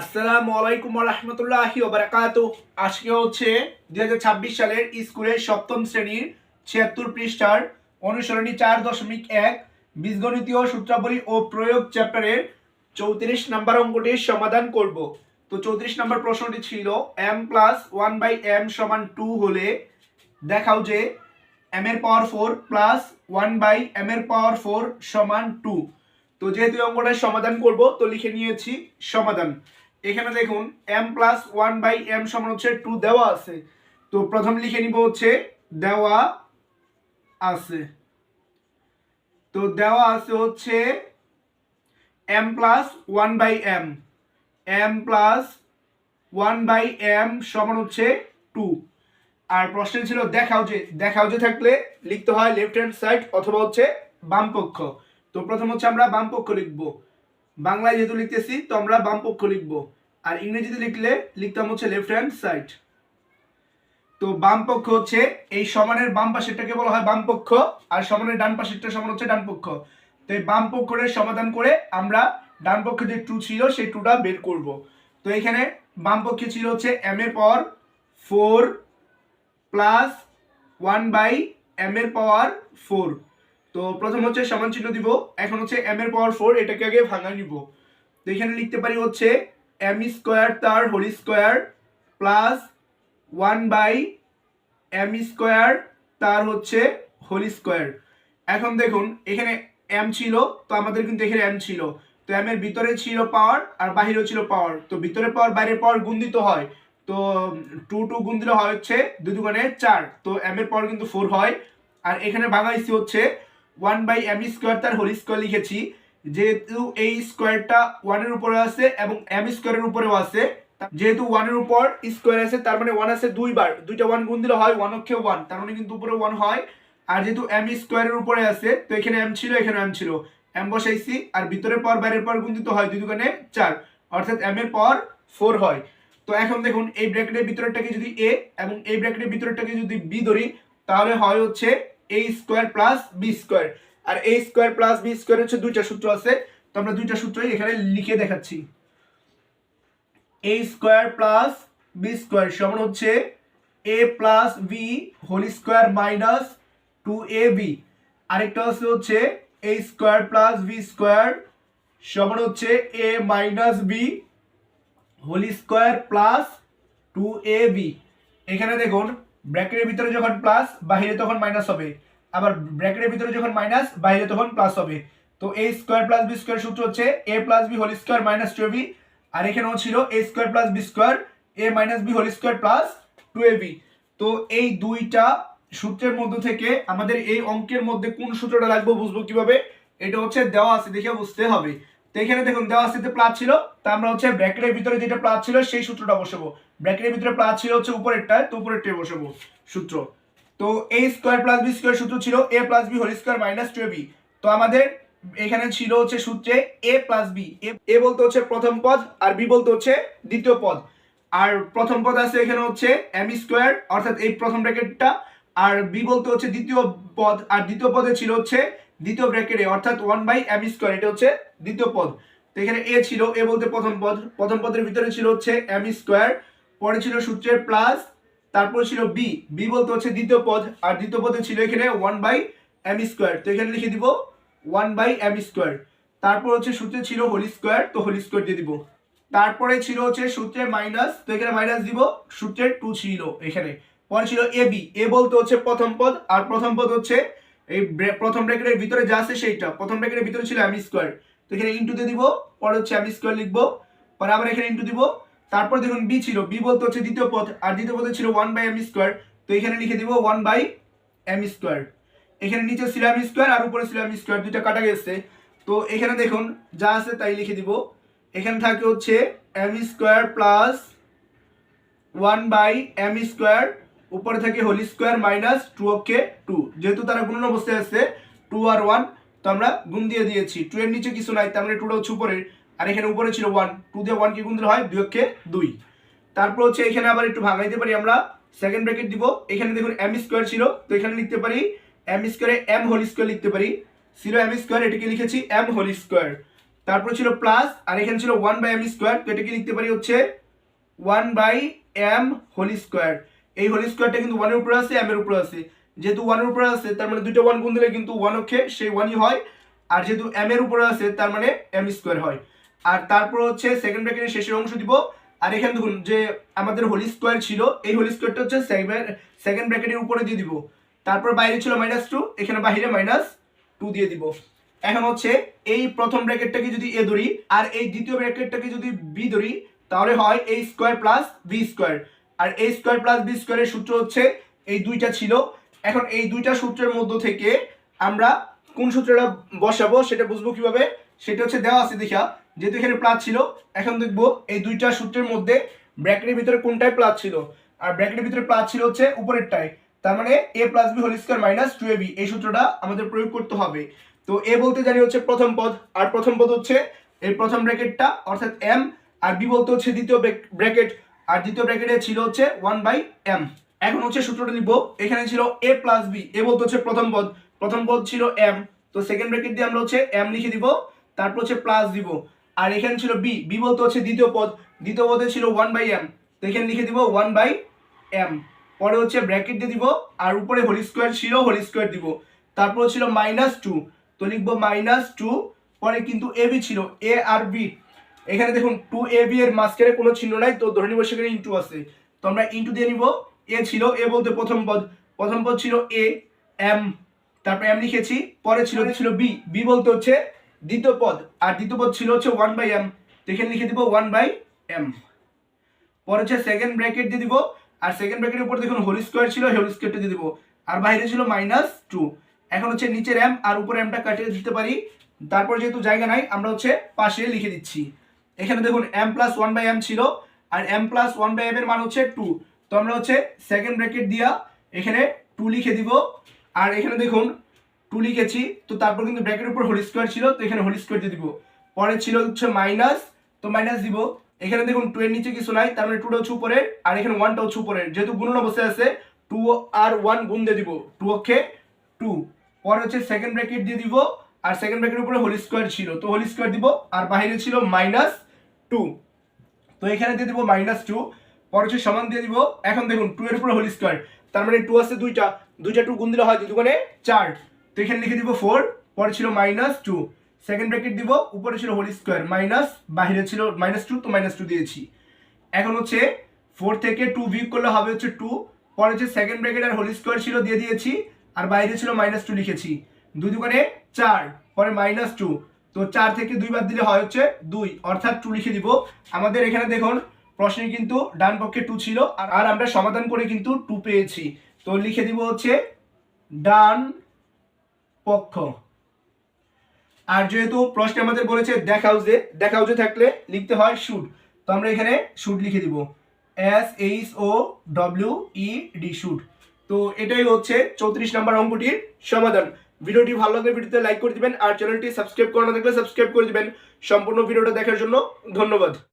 আসসালামু আলাইকুম রহমতুল্লাহি ওবরাকাতু আজকে হচ্ছে দু হাজার ছাব্বিশ সালের স্কুলের সপ্তম শ্রেণির ছিয়াত্তর পৃষ্ঠার অনুসরণী চার দশমিক এক, বীজগণিতীয় সূত্রাবলী ও প্রয়োগ চ্যাপ্টারের চৌত্রিশ নাম্বার অঙ্কটির সমাধান করব। তো চৌত্রিশ নাম্বার প্রশ্নটি ছিল M plus one by M সমান টু হলে দেখাও যে এম এর power four plus one by M এর পাওয়ার ফোর সমান টু তো যেহেতু অঙ্কটার সমাধান করব, তো লিখে নিয়েছি সমাধান। এখানে দেখুন M plus one by M সমান হচ্ছে টু দেওয়া আছে। তো প্রথম লিখে নিব হচ্ছে, দেওয়া আছে। তো দেওয়া আছে হচ্ছে M plus one by M M plus one by M সমান হচ্ছে টু আর প্রশ্ন ছিল, দেখাও যে দেখাও যে থাকলে লিখতে হয় লেফট হ্যান্ড সাইড অথবা হচ্ছে বাম পক্ষ তো প্রথম হচ্ছে আমরা বাম পক্ষ লিখব। বাংলায় যেহেতু লিখতেছি, তো আমরা বাম পক্ষ লিখব। আর ইংরেজিতে লিখলে লিখতাম হচ্ছে লেফট হ্যান্ড সাইড তো বাম পক্ষ হচ্ছে এই সমানের বাম পাশেরটাকে বলা হয় বাম পক্ষ, আর সমানের ডান পাশেরটা সমান হচ্ছে ডান পক্ষ। তো এই বাম পক্ষের সমাধান করে আমরা ডান পক্ষে যে টু ছিল, সেই টুটা বের করব। তো এখানে বাম পক্ষে ছিল হচ্ছে এম এর power four plus one by M এর পাওয়ার ফোর তো প্রথম হচ্ছে সমান চিহ্ন দিব। এখন হচ্ছে এম এর পাওয়ার ফোর এটাকে আগে ভাঙা নিব। তো এখানে লিখতে পারি হচ্ছে এম স্কোয়ার তার whole square plus one by M square তার হচ্ছে হোল স্কোয়ার এখন দেখুন, এখানে এম ছিল, তো আমাদের কিন্তু এখানে এম ছিল। তো এম এর ভিতরে ছিল পাওয়ার আর বাহিরেও ছিল পাওয়ার তো ভিতরে পাওয়ার বাইরের পাওয়ার গুণ দিতে হয়। তো টু টু গুণ দিলে হয় হচ্ছে দুই চার। তো এম এর পাওয়ার কিন্তু ফোর হয়। আর এখানে ভাঙাইছি হচ্ছে ওয়ান বাই এম স্কোয়ার তার হোল স্কোয়ার লিখেছি। যেহেতু এই স্কোয়ারটা ওয়ানের উপরে আছে এবং এম স্কোয়ারের উপরেও আছে যেহেতু ওয়ানের উপর স্কোয়ার আছে, তার মানে ওয়ান আছে দুইবার। দুইটা ওয়ান গুণ দিলে হয় ওয়ান অক্ষে ওয়ান তার মানে কিন্তু উপরে ওয়ান হয়। আর যেহেতু এম স্কোয়ারের উপরে আছে, তো এখানে এম ছিল, এখানে এম ছিল। এম বসাইছি, আর ভিতরের পর বাইরের পর গুণ দিতে হয় দুই দুগুণে চার। অর্থাৎ এম এর পর ফোর হয়। তো এখন দেখুন, এই ব্র্যাকেটের ভিতরেরটাকে যদি এ এবং এই ব্র্যাকেটের ভিতরেরটাকে যদি বি ধরি, তাহলে হয় হচ্ছে A square plus B square R A square plus B square হচ্ছে দুইটা সূত্র আছে। তো আমরা দুইটা সূত্রই এখানে লিখে দেখাচ্ছি। A square plus B square সমান হচ্ছে A plus B whole square minus two A B আরেকটা হচ্ছে হচ্ছে A square plus B square সমান হচ্ছে A minus B whole square plus two A B এখানে দেখুন ব্র্যাকেটের ভিতরে যখন প্লাস বাহিরে তখন মাইনাস হবে। আবার ব্র্যাকেটের ভিতরে যখন মাইনাস বাইরে তখন প্লাস হবে। তো A square plus B square সূত্র হচ্ছে A plus B whole square minus two B আর এখানেও ছিল A square plus B square A minus B whole square plus two A B তো এই দুইটা সূত্রের মধ্যে থেকে আমাদের এই অঙ্কের মধ্যে কোন সূত্রটা লাগবে বুঝব কীভাবে? এটা হচ্ছে দেওয়া আছে দেখে বুঝতে হবে। তো এখানে দেখুন দেওয়া আছে প্লাস ছিল, তা আমরা হচ্ছে ব্র্যাকেটের ভিতরে যেটা প্লাস ছিল সেই সূত্রটা বসাবো। ব্র্যাকেটের ভিতরে প্লাস ছিল হচ্ছে উপরেরটা তো উপরেরটাই বসাবো সূত্র। তো A square plus B square সূত্র ছিল A plus B whole square minus two B তো আমাদের এখানে ছিল হচ্ছে সূত্রে এ প্লাস বি এ বলতে হচ্ছে প্রথম পদ আর বি বলতে হচ্ছে দ্বিতীয় পদ। আর প্রথম পদ আছে এখানে হচ্ছে এম স্কোয়ার অর্থাৎ এই প্রথম ব্র্যাকেটটা। আর বি বলতে হচ্ছে দ্বিতীয় পদ, আর দ্বিতীয় পদে ছিল হচ্ছে দ্বিতীয় ব্র্যাকেটে, অর্থাৎ ওয়ান বাই এম স্কোয়ার এটা হচ্ছে দ্বিতীয় পদ। তো এখানে এ ছিল এ বলতে প্রথম পদ। প্রথম পদের ভিতরে ছিল হচ্ছে এম স্কোয়ার পরে ছিল সূত্রের প্লাস, তারপর ছিল বি বি বলতে হচ্ছে দ্বিতীয় পদ, আর দ্বিতীয় পদে ছিল এখানে ওয়ান বাই এম স্কোয়ার তো এখানে লিখে দিব ওয়ান বাই এম স্কোয়ার তারপর হচ্ছে সূত্রে ছিল হোল স্কোয়ার তো হোল স্কোয়ার দিয়ে দিব। তারপরে ছিল হচ্ছে সূত্রে মাইনাস তো এখানে মাইনাস দিব সূত্রের টু ছিল এখানে। পরে ছিল এ বি এ বলতে হচ্ছে প্রথম পদ, আর প্রথম পদ হচ্ছে এই প্রথম ব্র্যাকেটের ভিতরে যা আছে সেইটা। প্রথম ব্র্যাকেটের ভিতরে ছিল এম স্কোয়ার তো এখানে ইন্টু দিয়ে দিব, পরে হচ্ছে এম স্কোয়ার লিখব, পরে আবার এখানে ইন্টু দিব তারপর দেখুন বি ছিল বি বলতে হচ্ছে দ্বিতীয় পথ, আর দ্বিতীয় পথে ছিল ওয়ান বাই এম স্কোয়ার তো এখানে লিখে দিব ওয়ান বাই এম স্কোয়ার এখানে নিচে ছিল এম স্কোয়ার আর উপরে ছিল এম স্কোয়ার দুইটা কাটা গেছে তো এখানে দেখুন, যা আছে তাই লিখে দিব। এখানে থাকে হচ্ছে M square plus one by M square উপরে থাকে হোল স্কোয়ার মাইনাস টু অক্ষে টু যেহেতু তারা গুণন অবস্থায় আছে টু আর ওয়ান তো আমরা গুণ দিয়ে দিয়েছি। টু এর নিচে কিছু নাই, তার মানে টুটা হচ্ছে উপরে আর এখানে উপরে ছিল ওয়ান টু দিয়ে ওয়ান কি গুণ দিলে হয় দুই অক্ষে দুই। তারপর হচ্ছে এখানে আবার একটু ভাঙাইতে পারি আমরা সেকেন্ড ব্র্যাকেট দিব। এখানে দেখুন এম স্কোয়ার ছিল, তো এখানে লিখতে পারি এম স্কোয়ারে এম হোল স্কোয়ার লিখতে পারি। ছিল এম স্কোয়ার এটাকে লিখেছি এম হোল স্কোয়ার তারপর ছিল প্লাস আর এখানে ছিল ওয়ান বাই এম স্কোয়ার তো এটাকে লিখতে পারি হচ্ছে one by M whole square এই হোল স্কোয়ারটা কিন্তু ওয়ানের উপরে আছে এম এর উপরে আছে। যেহেতু ওয়ানের উপরে আছে, তার মানে দুটো ওয়ান গুণ দিলে কিন্তু ওয়ান অক্ষে সেই ওয়ানই হয়। আর যেহেতু এম এর উপরে আছে, তার মানে এম স্কোয়ার হয়। আর তারপর হচ্ছে সেকেন্ড ব্র্যাকেটের শেষের অংশ দিব। আর এখানে দেখুন যে আমাদের হোল স্কোয়ার ছিল, এই হোল স্কোয়ারটা হচ্ছে সেকেন্ড ব্র্যাকেটের উপরে দিয়ে দিব। তারপর বাইরে ছিল মাইনাস টু এখানে বাইরে মাইনাস টু দিয়ে দিব। এখন হচ্ছে এই প্রথম ব্র্যাকেটটাকে যদি এ ধরি, আর এই দ্বিতীয় ব্র্যাকেটটাকে যদি বি ধরি, তাহলে হয় A square plus B square R A square plus B স্কোয়ারের সূত্র হচ্ছে এই দুইটা ছিল। এখন এই দুইটা সূত্রের মধ্য থেকে আমরা কোন সূত্রটা বসাবো সেটা বুঝব কীভাবে? সেটা হচ্ছে দেওয়া আছে দেখা যেহেতু এখানে প্লাস ছিল, এখন দেখব এই দুইটা সূত্রের মধ্যে ব্র্যাকেটের ভিতরে কোনটায় প্লাস ছিল? আর ব্র্যাকেটের ভিতরে প্লাস ছিল হচ্ছে উপরেরটায়। তার মানে A plus B whole square minus two B এই সূত্রটা আমাদের প্রয়োগ করতে হবে। তো এ বলতে জানি হচ্ছে প্রথম পদ, আর প্রথম পদ হচ্ছে এই প্রথম ব্র্যাকেটটা অর্থাৎ এম আর বি বলতে হচ্ছে দ্বিতীয় ব্র্যাকেট আর দ্বিতীয় ব্র্যাকেটে ছিল হচ্ছে ওয়ান বাই এম এখন হচ্ছে সূত্রটা লিখব, এখানে ছিল এ প্লাস বি এ বলতে হচ্ছে প্রথম পদ। প্রথম পদ ছিল এম তো সেকেন্ড ব্র্যাকেট দিয়ে আমরা হচ্ছে এম লিখে দিব, তারপর হচ্ছে প্লাস দিব। আর এখানে ছিল বি বি বলতে হচ্ছে দ্বিতীয় পদ। দ্বিতীয় পদে ছিল ওয়ান বাই এম তো এখানে লিখে দিব ওয়ান বাই এম পরে হচ্ছে ব্র্যাকেট দিয়ে দিব, আর উপরে হোল স্কোয়ার ছিল হোল স্কোয়ার দিব। তারপর ছিল মাইনাস টু তো লিখব মাইনাস টু পরে কিন্তু এ বি ছিল এ আর বি এখানে দেখুন টু এ বি এর মাঝখানে কোনো চিহ্ন নাই, তো ধরে নিব সেখানে ইন্টু আছে। তো আমরা ইন্টু দিয়ে নিব এ ছিল এ বলতে প্রথম পদ। প্রথম পদ ছিল এ এম তারপরে এম লিখেছি, পরে ছিল ছিল বি বি বলতে হচ্ছে দ্বিতীয় পদ, আর দ্বিতীয় পদ ছিল হচ্ছে ওয়ান বাই এম তো এখানে লিখে দিব ওয়ান বাই এম পরে হচ্ছে সেকেন্ড ব্র্যাকেট দিয়ে দিব, আর সেকেন্ড ব্র্যাকেটের উপর দেখুন হোল স্কোয়ার ছিল হোল স্কোয়ারটা দিয়ে দিব। আর বাইরে ছিল মাইনাস টু এখন হচ্ছে নিচের এম আর উপরে এমটা কাটিয়ে দিতে পারি। তারপর যেহেতু জায়গা নাই, আমরা হচ্ছে পাশে লিখে দিচ্ছি। এখানে দেখুন M plus one by M ছিল, আর M plus one by M এর মান হচ্ছে টু তো আমরা হচ্ছে সেকেন্ড ব্র্যাকেট দিয়া এখানে টু লিখে দিব। আর এখানে দেখুন টু লিখেছি, তো তারপর কিন্তু ব্র্যাকেটের উপর হোল স্কোয়ার ছিল, তো এখানে হোল স্কোয়ার দিয়ে দিব। পরে ছিল হচ্ছে মাইনাস তো মাইনাস দিব। এখানে দেখুন টু এর নিচে কিছু নাই, তার মানে টুটা হচ্ছে উপরে আর এখানে ওয়ানটা হচ্ছে উপরে যেহেতু গুণন অবস্থায় আছে টু আর ওয়ান গুণ দিয়ে দিব টু অক্ষে টু পরে হচ্ছে সেকেন্ড ব্র্যাকেট দিয়ে দিব, আর সেকেন্ড ব্র্যাকেটের উপরে হোল স্কোয়ার ছিল, তো হোল স্কোয়ার দিব, আর বাইরে ছিল মাইনাস টু তো এখানে দিয়ে দিব মাইনাস টু পরে হচ্ছে সমান দিয়ে দিব, এখন দেখুন টু এর উপরে হোল স্কোয়ার তার মানে টু আছে দুইটা দুইটা টু গুণ দিলে হয় দুই দুগুণে চার। তো এখানে লিখে দিব ফোর পরে ছিল মাইনাস টু সেকেন্ড ব্র্যাকেট দিব, উপরে ছিল হোল স্কোয়ার মাইনাস বাইরে ছিল মাইনাস টু তো মাইনাস টু দিয়েছি। এখন হচ্ছে ফোর থেকে টু বিয়োগ করলে হবে হচ্ছে টু পরে হচ্ছে সেকেন্ড ব্র্যাকেট আর হোল স্কোয়ার ছিল দিয়ে দিয়েছি, আর বাইরে ছিল মাইনাস টু লিখেছি। দুই দুগুণে চার, পরে মাইনাস টু তো চার থেকে দুই বাদ দিলে হয় হচ্ছে দুই। অর্থাৎ টু লিখে দিব। আমাদের এখানে দেখুন, প্রশ্নে কিন্তু ডান পক্ষে টু ছিল, আর আমরা সমাধান করে কিন্তু টু পেয়েছি। তো লিখে দিব হচ্ছে ডান পক্ষ। আর যেহেতু প্রশ্নে আমাদের বলেছে দেখাও যে দেখাও যে থাকলে লিখতে হয় শুড তো আমরা এখানে শুড লিখে দিব। S H O W E D should তো এটাই হচ্ছে চৌত্রিশ নম্বর অঙ্কটির সমাধান। ভিডিওটি ভালো লাগলে ভিডিওতে লাইক করে দিবেন, আর চ্যানেলটি সাবস্ক্রাইব করা না থাকলে সাবস্ক্রাইব করে দিবেন। সম্পূর্ণ ভিডিওটা দেখার জন্য ধন্যবাদ।